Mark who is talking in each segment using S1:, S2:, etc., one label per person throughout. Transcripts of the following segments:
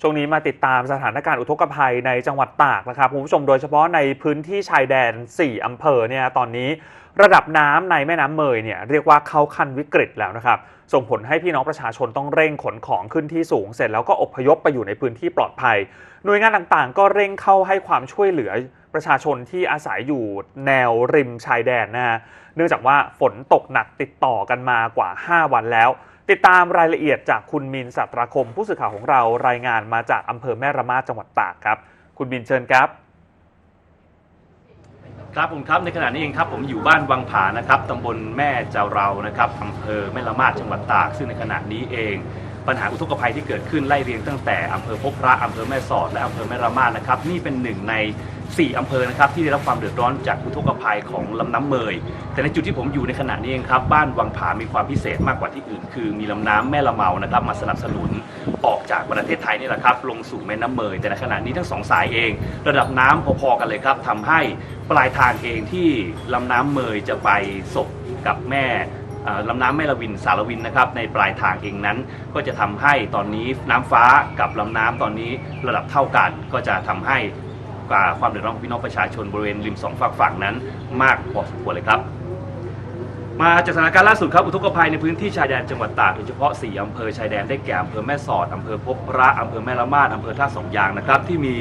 S1: ช่วงนี้มาติดตามสถานการณ์อุทกภัยในจังหวัดตากนะครับคุณผู้ชมโดยเฉพาะในพื้นที่ชายแดน 4อำเภอเนี่ยตอนนี้ระดับน้ำในแม่น้ำเมยเนี่ยเรียกว่าเข้าขั้นวิกฤตแล้วนะครับส่งผลให้พี่น้องประชาชนต้องเร่งขนของขึ้นที่สูง เสร็จแล้วก็อพยพไปอยู่ในพื้นที่ปลอดภัย หน่วยงานต่างๆ ก็เร่งเข้าให้ความช่วยเหลือประชาชนที่อาศัยอยู่แนวริมชายแดนนะฮะเนื่องจากว่าฝนตกหนักติดต่อกันมากว่า 5 วันแล้ว ติดตามรายละเอียดจากคุณมินสัตรคม ผู้สื่อข่าวของเรารายงานมาจากอำเภอแม่ระมาดจังหวัดตากครับ คุณมินเชิญครับ
S2: ครับผมครับในขณะนี้เองครับผมอยู่บ้านวังผานะครับตำบลแม่เจ้าเรานะครับอำเภอแม่ละมาดจังหวัดตาก ซึ่งในขณะนี้เอง ปัญหาอุทกภัยที่เกิดขึ้นไล่เรียงตั้งแต่อำเภอพบพระอำเภอแม่สอดและอำเภอแม่ละมาดนะครับนี่เป็นหนึ่งใน 4 อำเภอนะครับที่ได้รับความเดือดร้อนจากอุทกภัยของลำน้ำเมย แต่ในจุดที่ผมอยู่ในขณะนี้เองครับบ้านวังผามีความพิเศษมากกว่าที่อื่น คือมีลำน้ำแม่ละเมานะครับมาสนับสนุนออกจากประเทศไทยนี่แหละครับลงสู่แม่น้ำเมย แต่ในขณะนี้ทั้งสองสายเอง ระดับน้ำพอๆกันเลยครับทำให้ปลายทางเองที่ลำน้ำเมยจะไปศพกับแม่ ลำน้ำแม่ละวินสารวินนะครับในปลายทางเองนั้น ก็จะทำให้ตอนนี้น้ำฟ้ากับลำน้ำตอนนี้ระดับเท่ากัน ก็จะทำให้ความเดือดร้อนของพี่น้องประชาชนบริเวณริมสองฝั่งฝั่งนั้น มากพอสมควรเลยครับ มาจากสถานการณ์ล่าสุดครับอุทกภัยในพื้นที่ชายแดนจังหวัดตากโดยเฉพาะ 4 อำเภอชายแดนได้แก่อำเภอแม่สอดอำเภอพบพระอำเภอแม่ละมาดอำเภอท่าสองยางนะครับที่มี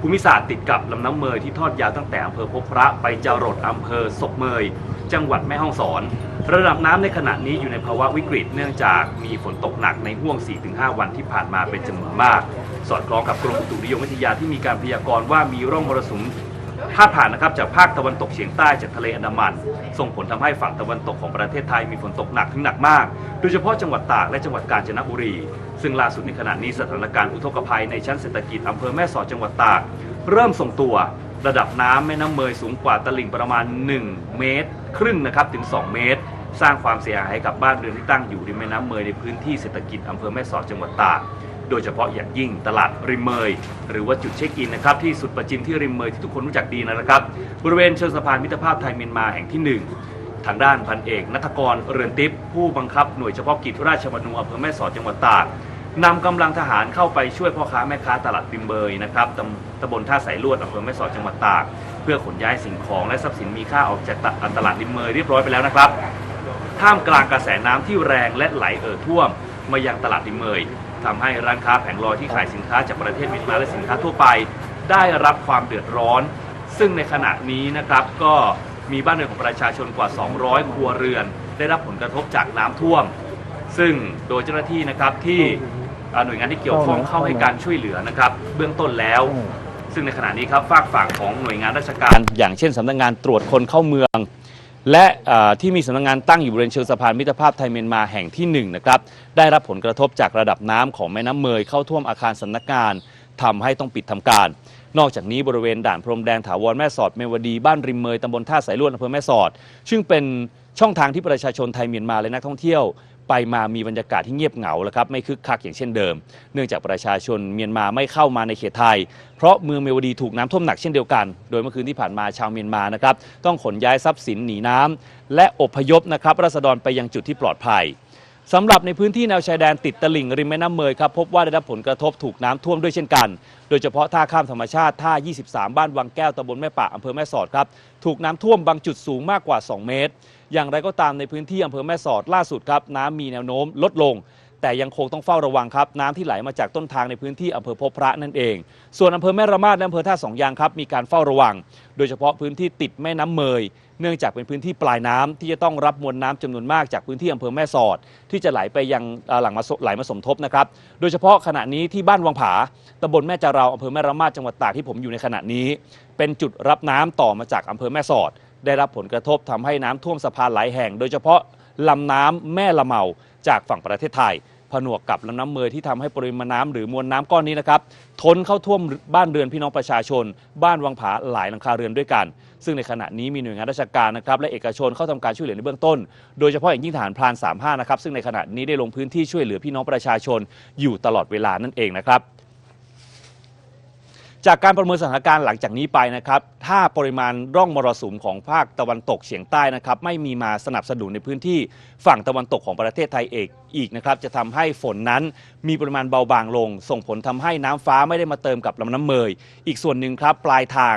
S2: ภูมิศาสตร์ติดกับลำน้ำเมยที่ทอดยาวตั้งแต่อำเภอพบพระไปจรดอำเภอศพเมย จังหวัดแม่ฮ่องสอน ระดับน้ำในขณะนี้อยู่ในภาวะวิกฤต เนื่องจากมีฝนตกหนักในห่วง 4-5 วันที่ผ่านมาเป็นจำนวนมาก สอดคล้องกับกรมอุตุนิยมวิทยาที่มีการพยากรณ์ว่ามีร่องมรสุมพาดผ่านนะครับจากภาคตะวันตกเฉียงใต้จากทะเลอันดามัน ส่งผลทำให้ฝั่งตะวันตกของประเทศไทยมีฝนตกหนักถึงหนักมาก โดยเฉพาะจังหวัดตากและจังหวัดกาญจนบุรี ซึ่งล่าสุดในขณะนี้สถานการณ์อุทกภัยในชั้นเศรษฐกิจอำเภอแม่สอดจังหวัดตาก เริ่มส่งตัว ระดับน้ำแม่น้ำเมยสูงกว่าตลิ่งประมาณ 1 เมตร ครึ่งนะครับถึง 2 เมตร สร้างความเสียหายให้กับบ้านเรือนที่ตั้งอยู่ริมแม่น้ำเมยในพื้นที่เศรษฐกิจอำเภอแม่สอดจังหวัดตากโดยเฉพาะอย่างยิ่งตลาดริมเมย หรือว่าจุดเช็คอินนะครับที่สุดประจิมที่ริมเมยที่ทุกคนรู้จักดีนะครับ บริเวณเชิงสะพานมิตรภาพไทยเมียนมาแห่งที่ 1ทางด้านพันเอกนัทกรเรือนทิพย์ผู้บังคับหน่วยเฉพาะกิจราชบัณฑอำเภอแม่สอดจังหวัดตาก นำกำลังทหารเข้าไปช่วยพ่อค้าแม่ค้าตลาดริมเมยนะครับตำตำบลท่าสายลวดอำเภอแม่สอดจังหวัดตาก เพื่อขนย้ายสิ่งของและทรัพย์สินมีค่าออกจากตลาดริมเมยเรียบร้อยไปแล้วนะครับ ท่ามกลางกระแสน้ำที่แรงและไหลเอ่อท่วม มายังตลาดริมเมยทำให้ร้านค้าแผงลอยที่ขายสินค้าจากประเทศเมียนมาและสินค้าทั่วไป ได้รับความเดือดร้อน ซึ่งในขณะนี้นะครับก็มีบ้านเรือนของประชาชนกว่า 200 ครัวเรือน ได้รับผลกระทบจากน้ำท่วม ซึ่งโดยเจ้าหน้าที่นะครับที่ หน่วยงานที่เกี่ยวข้องเข้าให้การช่วยเหลือนะครับ เบื้องต้นแล้ว ซึ่งในขณะนี้ครับฝากฝั่งของหน่วยงานราชการ อย่างเช่นสำนักงานตรวจคนเข้าเมือง และเอ่อที่มีสำนักงานตั้งอยู่บริเวณเชิงสะพานมิตรภาพไทยเมียนมาแห่งที่1นงนะครับได้รับผลกระทบจากระดับน้ำของแม่น้ำเมยเข้าท่วมอาคารสำนักงานทำให้ต้องปิดทำการ นอกจากนี้บริเวณด่านพรมแดงถาวรแม่สอดเมวดีบ้านริมเมยตำบลท่าสายลวดอำเภอแม่สอด ซึ่งเป็นช่องทางที่ประชาชนไทยเมียนมาและนักท่องเที่ยว ไปมามีบรรยากาศที่เงียบเหงาแล้วครับไม่คึกคักอย่างเช่นเดิม เนื่องจากประชาชนเมียนมาไม่เข้ามาในเขตไทย เพราะเมืองเมวดีถูกน้ำท่วมหนักเช่นเดียวกัน โดยเมื่อคืนที่ผ่านมาชาวเมียนมานะครับต้องขนย้ายทรัพย์สินหนีน้ำและอพยพนะครับราษฎรไปยังจุดที่ปลอดภัย สำหรับในพื้นที่แนวชายแดนติดตลิ่งริมแม่น้ำเมยครับพบว่าได้รับผลกระทบถูกน้ำท่วมด้วยเช่นกัน โดยเฉพาะท่าข้ามธรรมชาติท่า 23 บ้านวังแก้วตำบลแม่ป่าอำเภอแม่สอดครับถูกน้ำท่วมบางจุดสูงมากกว่า 2 เมตร อย่างไรก็ตามในพื้นที่อำเภอแม่สอดล่าสุดครับน้ำมีแนวโน้มลดลง แต่ยังคงต้องเฝ้าระวังครับน้ำที่ไหลมาจากต้นทางในพื้นที่อำเภอพบพระนั่นเอง ส่วนอำเภอแม่ระมาดและอำเภอท่าสองยางครับมีการเฝ้าระวัง โดยเฉพาะพื้นที่ติดแม่น้ำเมยเนื่องจากเป็นพื้นที่ปลายน้ำที่จะต้องรับมวลน้ำจำนวนมากจากพื้นที่อำเภอแม่สอด ที่จะไหลไปยังหลังมาไหลมาสมทบนะครับ โดยเฉพาะขณะนี้ที่บ้านวังผาตำบลแม่จาราอำเภอแม่ระมาดจังหวัดตากที่ผมอยู่ในขณะนี้ เป็นจุดรับน้ำต่อมาจากอำเภอแม่สอด ได้รับผลกระทบทำให้น้ำท่วมสะพานหลายแห่ง โดยเฉพาะลำน้ำแม่ละเมาจากฝั่งประเทศไทย ผนวกกับลำน้ำเมยที่ทำให้ปริมาณน้ำหรือมวลน้ำก้อนนี้นะครับทนเข้าท่วมบ้านเรือนพี่น้องประชาชน บ้านวังผาหลายหลังคาเรือนด้วยกัน ซึ่งในขณะนี้มีหน่วยงานราชการนะครับและเอกชนเข้าทำการช่วยเหลือในเบื้องต้น โดยเฉพาะอย่างยิ่งทหารพราน35นะครับซึ่งในขณะนี้ได้ลงพื้นที่ช่วยเหลือพี่น้องประชาชนอยู่ตลอดเวลานั่นเองนะครับ จากการประเมินสถานการณ์หลังจากนี้ไปนะครับ ถ้าปริมาณร่องมรสุมของภาคตะวันตกเฉียงใต้นะครับ ไม่มีมาสนับสนุนในพื้นที่ฝั่งตะวันตกของประเทศไทยเอกอีกนะครับ จะทำให้ฝนนั้นมีปริมาณเบาบางลง ส่งผลทำให้น้ำฟ้าไม่ได้มาเติมกับลำน้ำเมย อีกส่วนหนึ่งครับ ปลายทาง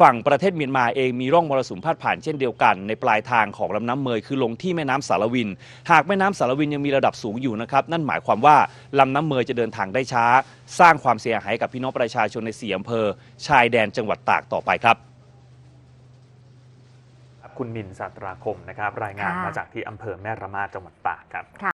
S2: ฝั่งประเทศเมียนมาเองมีร่องมรสุมพาดผ่านเช่นเดียวกัน ในปลายทางของลำน้ำเมยคือลงที่แม่น้ำสารวิน หากแม่น้ำสารวินยังมีระดับสูงอยู่นะครับนั่นหมายความว่าลำน้ำเมยจะเดินทางได้ช้า สร้างความเสียหายกับพี่น้องประชาชนในสี่อำเภอ ชายแดนจังหวัดตากต่อไปครับ
S1: คุณมินสัตราคมนะครับรายงาน
S3: ค่ะ
S1: มาจากที่อำเภอแม่ระมาดจังหวัดตากครับ